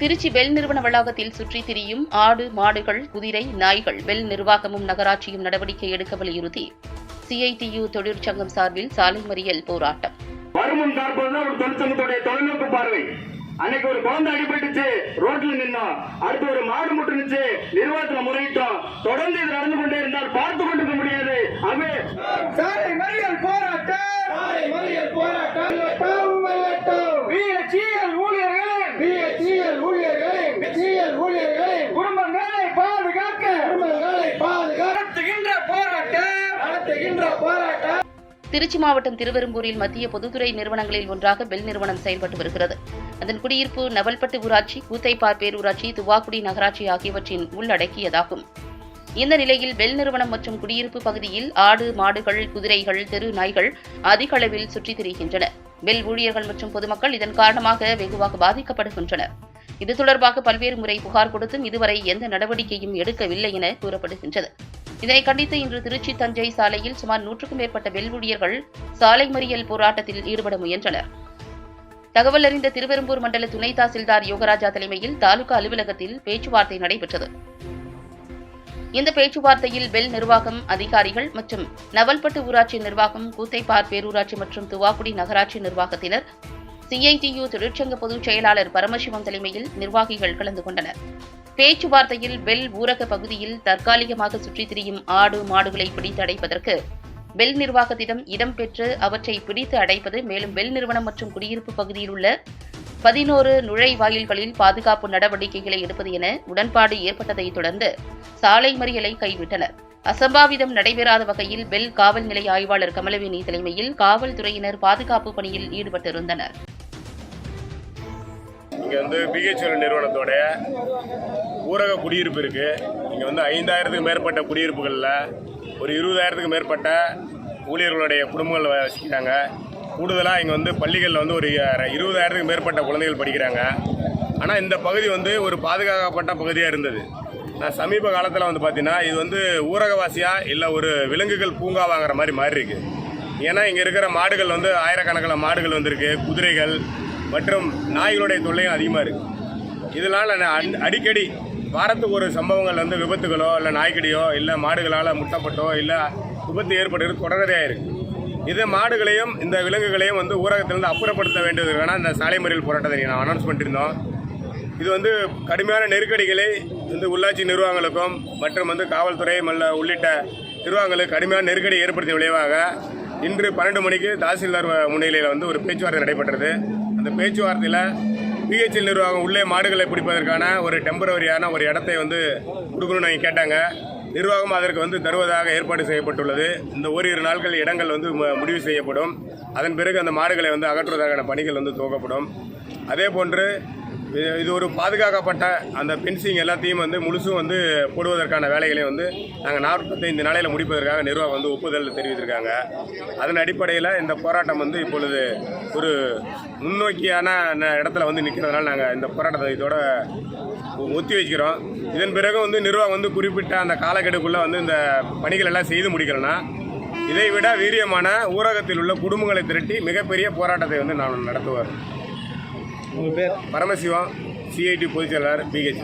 Trichy bell நிறுவன வளாகத்தில் சுற்றி திரியும் ஆடு மாடுகள் குதிரை நாய்கள் பெல் நிர்வாகமும் நகராட்சியும் நடவடிக்கை எடுக்க வலியுறுத்தி சிஐடியு தொழிற்சங்கம் சார்பில் சாலை மறியல் போராட்டம். வருமுன் காப்பதுதான் ஒரு தொழிற்சங்கத்துடைய தொலைநோக்கு பார்வை. அன்னைக்கு ஒரு குழந்தை அடிபட்டுச்சு ரோட்ல நின்னோம் அடுத்து ஒரு மாடு முட்டுனுச்சு நிர்வாகத்துல முறையிட்டோம். தொடர்ந்து இது நடந்து கொண்டே இருந்தால் பார்த்து கொண்டிருக்க முடியாது ஆகவே சாலை மறியல் போராட்டம் சாலை மறியல் போராட்டம் வெள்ளட்டம் வெள்ளட்டம் பிஎச்சிஎல் ஊழியர்களே பிஎச்சிஎல் ஊழியர்களே பிஎச்சிஎல் ஊழியர்களே குடும்பங்களை பாதுகாக்க குடும்பங்களை பாதுகாக்க நடத்துகின்ற போராட்டம். நடத்துகின்ற போராட்டம். திருச்சி மாவட்டம் திருவெரும்பூரில் மத்திய பொதுத்துறை நிறுவனங்களில் ஒன்றாக பெல் நிறுவனம் செயல்பட்டு வருகிறது. அதன் குடியிருப்பு நவல்பட்டு ஊராட்சி கூத்தைப்பார் பேரூராட்சி துவாக்குடி நகராட்சி ஆகியவற்றின் உள்ளடக்கியதாகும். இந்த நிலையில் பெல் நிறுவனம் மற்றும் குடியிருப்பு பகுதியில் ஆடு மாடுகள் குதிரைகள் தெரு நாய்கள் அதிக அளவில் சுற்றித் திரிகின்றன. பெல் ஊழியர்கள் மற்றும் பொதுமக்கள் இதன் காரணமாக வெகுவாக பாதிக்கப்படுகின்றனர். இது தொடர்பாக பல்வேறு முறை புகார் கொடுத்தும் இதுவரை எந்த நடவடிக்கையும் எடுக்கவில்லை என கூறப்படுகின்றது. இதனை கண்டித்து இன்று திருச்சி தஞ்சை சாலையில் சுமார் நூற்றுக்கும் மேற்பட்ட பெல் ஊழியர்கள் சாலை மறியல் போராட்டத்தில் ஈடுபட முயன்றனர். தகவல் அறிந்த திருவெரும்பூர் மண்டல துணை தாசில்தார் யோகராஜா தலைமையில் தாலுகா அலுவலகத்தில் பேச்சுவார்த்தை நடைபெற்றது. இந்த பேச்சுவார்த்தையில் பெல் நிர்வாகம் அதிகாரிகள் மற்றும் நவல்பட்டு ஊராட்சி நிர்வாகம் கூத்தைப்பார் பேரூராட்சி மற்றும் துவாக்குடி நகராட்சி நிர்வாகத்தினர் சிஐடியு தொழிற்சங்க பொதுச் செயலாளர் பரமசிவம் தலைமையில் நிர்வாகிகள் கலந்து கொண்டனர். பேச்சுவார்த்தையில் பெல் ஊரக பகுதியில் தற்காலிகமாக சுற்றித் திரியும் ஆடு மாடுகளை பிடித்து அடைப்பதற்கு பெல் நிர்வாகத்திடம் இடம் பெற்று அவற்றை பிடித்து அடைப்பது மேலும் பெல் நிறுவனம் மற்றும் குடியிருப்பு பகுதியில் உள்ள பதினோரு நுழைவாயில்களில் பாதுகாப்பு நடவடிக்கைகளை எடுப்பது என உடன்பாடு ஏற்பட்டதைத் தொடர்ந்து சாலை மறியலை கைவிட்டனர். அசம்பாவிதம் நடைபெறாத வகையில் பெல் காவல் நிலைய ஆய்வாளர் கமலவேணி தலைமையில் காவல்துறையினர் பாதுகாப்பு பணியில் ஈடுபட்டிருந்தனர். இங்கே வந்து பிஹெச்எல் நிறுவனத்தோட ஊரக குடியிருப்பு இருக்குது இங்கே வந்து ஐந்தாயிரத்துக்கு மேற்பட்ட குடியிருப்புகளில் ஒரு இருபதாயிரத்துக்கு மேற்பட்ட ஊழியர்களுடைய குடும்பங்கள் வசிக்கிறாங்க. கூடுதலாக இங்கே வந்து பள்ளிகளில் வந்து ஒரு இருபதாயிரத்துக்கு மேற்பட்ட குழந்தைகள் படிக்கிறாங்க. ஆனால் இந்த பகுதி வந்து ஒரு பாதுகாக்கப்பட்ட பகுதியாக இருந்தது. நான் சமீப காலத்தில் வந்து பார்த்தீங்கன்னா இது வந்து ஊரகவாசியாக இல்லை ஒரு விலங்குகள் பூங்கா வாங்குற மாதிரி மாறி இருக்குது ஏன்னா இங்கே இருக்கிற மாடுகள் வந்து ஆயிரக்கணக்கில் மாடுகள் வந்திருக்கு. குதிரைகள் மற்றும் நாய்களுடைய தொல்லையும் அதிகமாக இருக்குது இதனால் நான் அடிக்கடி வாரத்துக்கு ஒரு சம்பவங்கள் வந்து விபத்துகளோ இல்லை நாய்க்கடியோ இல்லை மாடுகளால் முட்டப்பட்டோ இல்லை விபத்து ஏற்படுகிறது தொடர்கதையாக இருக்குது இது மாடுகளையும் இந்த விலங்குகளையும் வந்து ஊரகத்திலிருந்து அப்புறப்படுத்த வேண்டியதுக்கான இந்த சாலை மறியல் போராட்டத்தை நான் அனௌன்ஸ் பண்ணியிருந்தோம் இது வந்து கடுமையான நெருக்கடிகளை வந்து உள்ளாட்சி நிர்வாகங்களுக்கும் மற்றும் வந்து காவல்துறை மல்ல உள்ளிட்ட நிர்வாகங்களுக்கு கடுமையான நெருக்கடி ஏற்படுத்திய விளைவாக இன்று பன்னெண்டு மணிக்கு தாசில்தார் முன்னிலையில் வந்து ஒரு பேச்சுவார்த்தை நடைபெற்றது. அந்த பேச்சுவார்த்தையில் பிஹெச்எல் நிர்வாகம் உள்ளே மாடுகளை பிடிப்பதற்கான ஒரு டெம்பரவரியான ஒரு இடத்தை வந்து கொடுக்கணும்னு அவங்க கேட்டாங்க. நிர்வாகம் அதற்கு வந்து தருவதாக ஏற்பாடு செய்யப்பட்டுள்ளது. இந்த ஓரிரு நாட்கள் இடங்கள் வந்து மு- முடிவு செய்யப்படும். அதன் பிறகு அந்த மாடுகளை வந்து அகற்றுவதற்கான பணிகள் வந்து துவக்கப்படும். அதே போன்று இது- இது ஒரு பாதுகாக்கப்பட்ட அந்த பென்சிங் எல்லாத்தையும் வந்து முழுசும் வந்து போடுவதற்கான வேலைகளை வந்து நாங்கள் நாற்பத்தைந்து நாளையில் முடிப்பதற்காக நிர்வாகம் வந்து ஒப்புதல் தெரிவித்திருக்காங்க. அதன் அடிப்படையில் இந்த போராட்டம் வந்து இப்பொழுது ஒரு முன்னோக்கியான இடத்துல வந்து நிற்கிறதுனால நாங்கள் இந்த போராட்டத்தை இதோட ஒத்தி வைக்கிறோம். இதன் பிறகு வந்து நிர்வாகம் வந்து குறிப்பிட்ட அந்த காலக்கெடுக்குள்ளே வந்து இந்த பணிகள் எல்லாம் செய்து முடிக்கலன்னா இதை விட வீரியமான ஊரகத்தில் உள்ள குடும்பங்களை திரட்டி மிகப்பெரிய போராட்டத்தை வந்து நான் நடத்துவார் பரமசிவம் சிஐடி பொதுச் செயலாளர் பிஹெச்